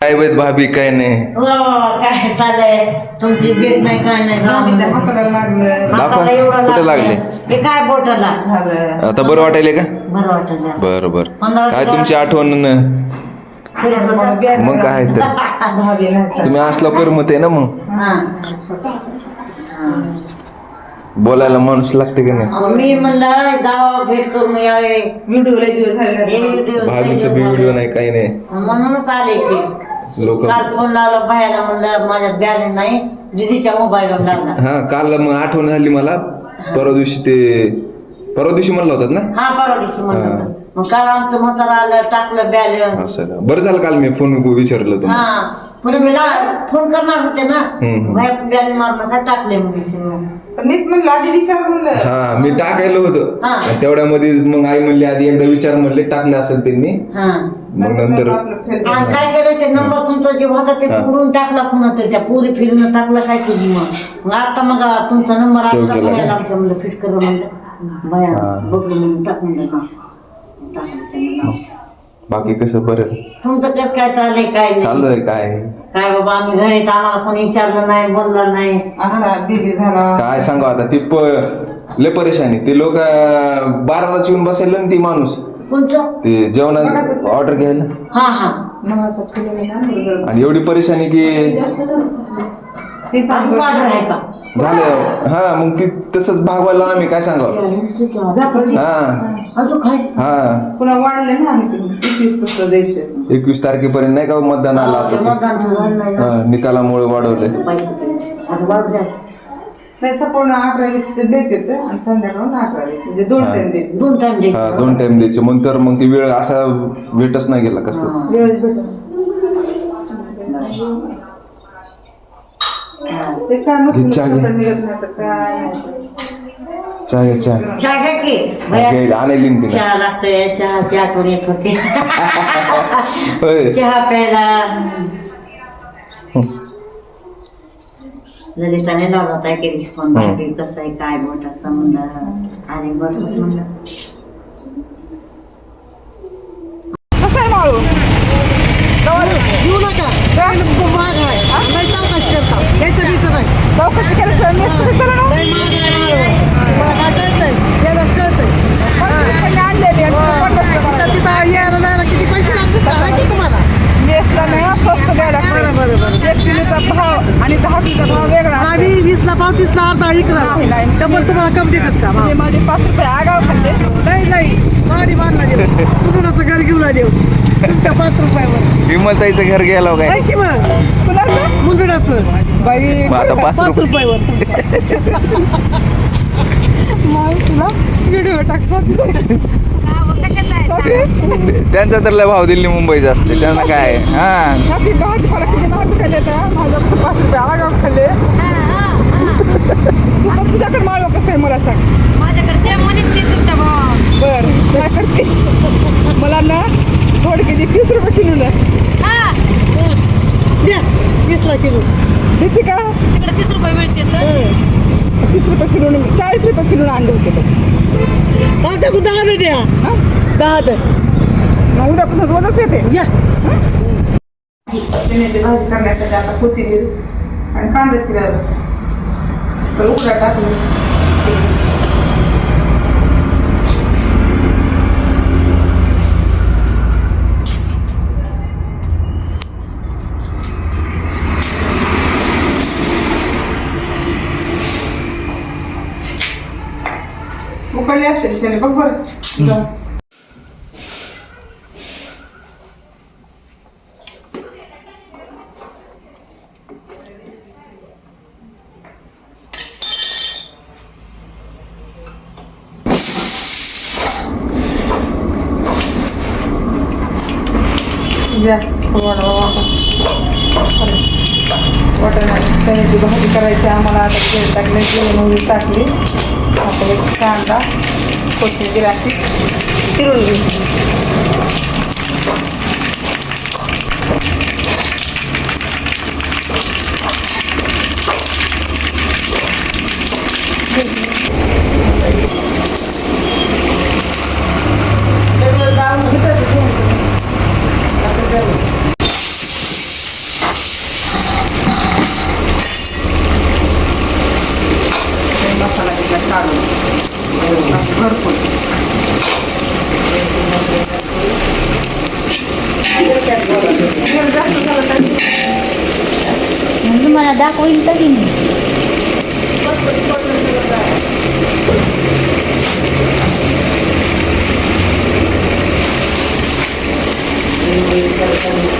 काय वैद भाभी काय नाही. हो काय चाललंय? तुमची भेट नाही काय नाही. मामीच्या हाताला लागलं? हाताला एवढं कुठे लागले? हे काय बोटाला? झालं आता बरं वाटायले का? बरं बर बर. पंधरा काय तुमची आठवण मग काय? तर भाभी नाही तुम्ही असला करमत आहे ना मग. बोलायला माणूस लागते का नाही? मी म्हणलं जावं भेट करून यावे. व्हिडिओ लय दिवस झाले. हे video भाभीचं बी व्हिडिओ नाही काही नाही. म्हणूनच आले की लोक काल फोन लावला बाहेर म्हणलं माझ्यात बॅलन्स नाही दिदीच्या मोबाईलवर लागला हा काल मग आठवण झाली मला. परवा दिवशी ते परवा दिवशी म्हणलं होतात ना? हा परवा दिवशी म्हणलं होतं. मग काल आमचं म्हातारा आलं टाकलं बॅलन्स असं. बरं झालं काल मी फोन विचारलं तुम्ही हा. पुढे मी ला- फोन करणार होते ना? हम्म. बाहेर बॅलन्स मारणं का टाकले मग पण मीच म्हणलं आधी विचार म्हणलं. हा मी टाकायला होतं. हा. आणि तेवढ्यामध्ये मग आई म्हणली आधी एकदा विचार म्हणले टाकले असेल त्यांनी. हा. मग नंतर आपलं फेल आणि काय केलं ते नंबर तुमचा जे होता ते हा. पुढून टाकला पुन्हा तर त्या पुरी फिरून टाकला काय केली मग? मग आता मग तुमचा नंबर Save केला का? बाहेर आमच्या म्हणलं फिट करा म्हणलं. बाकी कसं बरं? तुमचं कसं काय चाललंय काय चालू आहे काय? काय बाबा आम्ही घरी येत आम्हाला कोणी विचारलं नाही बोललं नाही. असा बिझी झाला. काय सांगू आता ती प- लय परेशानी ते लोक बारालाच येऊन बसायला ना ती माणूस. ते जेवणाचं ऑर्डर घ्यायला. हा हा. आणि एवढी परेशानी की ते सांगतो झालं. हा मग ती तसंच भागवायला आम्ही काय सांगावं. हा हा. पुन्हा वाढले ना आम्ही एकवीस पुस्तक द्यायचे. एकवीस तारखेपर्यंत नाही का मतदान आलं आता ते? मतदान झालं नाही ना. हा, निकालामुळे वाढवले नाही वीस ते द्यायचे ते आणि संध्याकाळून वीस. म्हणजे दोन हा. टाइम द्यायचे. दोन टाइम द्यायचे. हा दोन टाइम द्यायचे. मग तर मग ती वेळ असा भेटच नाही गेला कसलाच. वेळेस भेटत ते काय हे चहा घे. नसतं निघत नाही तर काय? नाही. चहा घे, चहा चहा घ्या की. भैया, घ्यायला आणली ना तिने चहा लागतोय चहाची आठवण येत होती. होय. चहा प्यायला. ललिताने लावला होता की रिस्पॉन्स हम्म. कसं आहे काय बोटा संबंध अरे बरं म्हणलं. कसं आहे माळू? येऊ नका. काय महाग आहे यायचं बिचं नाही. चौकशी केल्याशिवाय मेस कसं करा ना? लय महाग आहे. माळव. मला. काय कळतंय गेलंच कळतंय यायला जायला किती पैसे लागतात माहिती तुम्हाला? मेसला नाही हा, स्वस्त द्यायला लागतं. एक किलोचा भाव आणि दहा किलोचा भाव वेगळा. आधी वीसला पाव तीसला अर्धा इकडा. नाही, नाही. डबल तुम्हाला कमी देतात का भाव? माझे पाच रुपये आगाव खाल्ले. नाही नाही. गाडी बांधला देऊ. कुणाचं घर घेऊन देऊ तुमच्या पाच रुपयावर. विमलताईचं घर गेलो काय? माहिती मग. कुणाचं मुंडडाचं बाई मग आता पाच पाच रुपये. रुपयावर. मग तुला व्हिडिओ टाकतात त्यांचा तर लय भाव दिल्ली मुंबईचा असते त्यांना काय हा. माझी भाजीपाला किती महाग खाल्ले तर माझा पाच रुपये आगाव खाल्ले. तुला तुझ्याकडे माळव कसं आहे मला सांग. माझ्याकडे ते म्हणत ते तुमच्या भावा बर काय करते? मला ना थोडे किती तीस रुपये किलो ना हा. द्या वीसला किलो. देते का? तिकडे तीस रुपये मिळते तर. तीस रुपये किलो चाळीस रुपये किलो आणले होते बघ. टाकू दहा दे द्या. हा? दहा दे. मग उद्यापासून रोजच येते. या. चण्याची भाजी करण्यासाठी आता कोथिंबीर आणि कांदा चिरायला तर उकडा टाकून. असेल चणे बघ बरं जास्त वाटा वाटाणा चण्याची भाजी करायची आम्हाला आता तेल टाकले तेल मोहरी टाकली आता एक कांदा कोथिंबीर अशी चिरून घेऊ powerful. Nandun man na dako yung tagin. Thank you.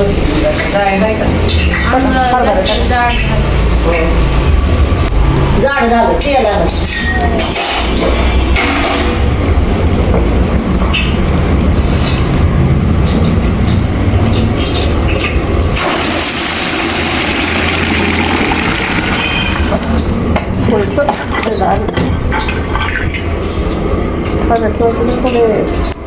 डाब्यावरून बसून बसून जातो कामच नको ते कसं असायचं अंग जाड जाड झालं तेल आलं सगळं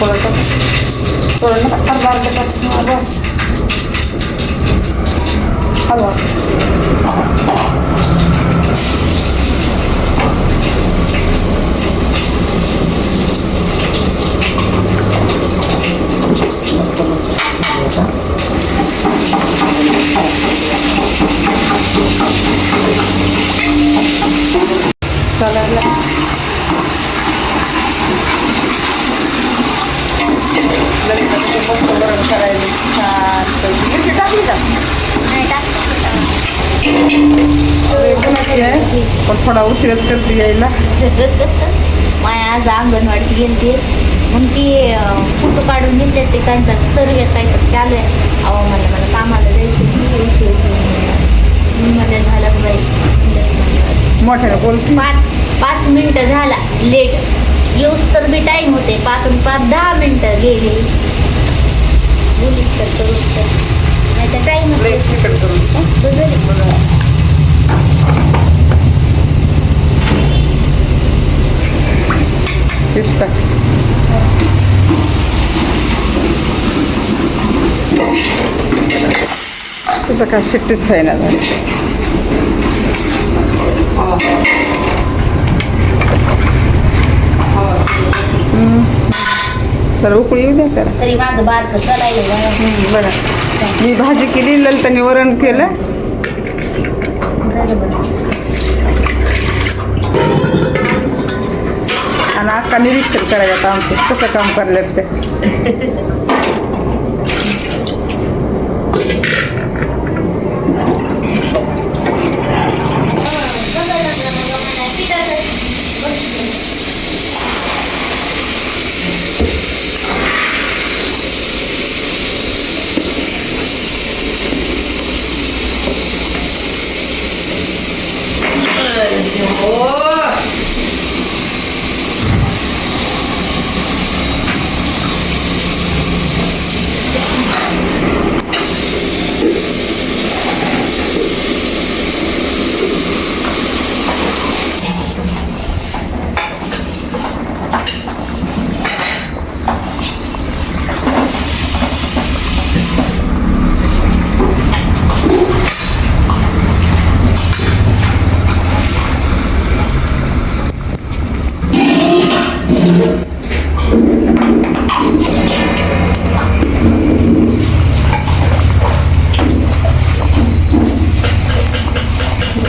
थोडं थोडं नका अर्धा अर्धा तास हा, बस हलवा चालेल ललिताचं मस्त गरम करायला छान पैकी मिरची टाकली का नाही टाकतो लय बनवते आहे, पण थोडा उशीरच करते यायला. माया आज अंगणवाडीत गेलते. मग ती फोटो काढून दिले ते त्यांचा सर्वे काय तर चालू आहे. अहो मला मला कामाला जायचं उशीर. मी मध्ये झालं बाई? मोठ्याने बोलती. पाच पाच मिनटं झाला लेट येऊस तर बी टाईम होते पाच पाच दहा मिनटं गेले. बोलीस तर करूच तर. नाही तर टाईम लई तिकड करून शिस्त तिथं काय शिट्टीच आहे ना. तर उकळी येऊ द्या त्याला. तरी माझं बारकं चालायला हम्म, बघा मी भाजी केली ललिताने वरण केलं. आणि अक्का निरीक्षण करायला आता आमचं. कसं काम करल्यात ते?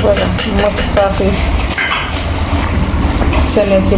Voilà, moi c'est pareil. Ça n'était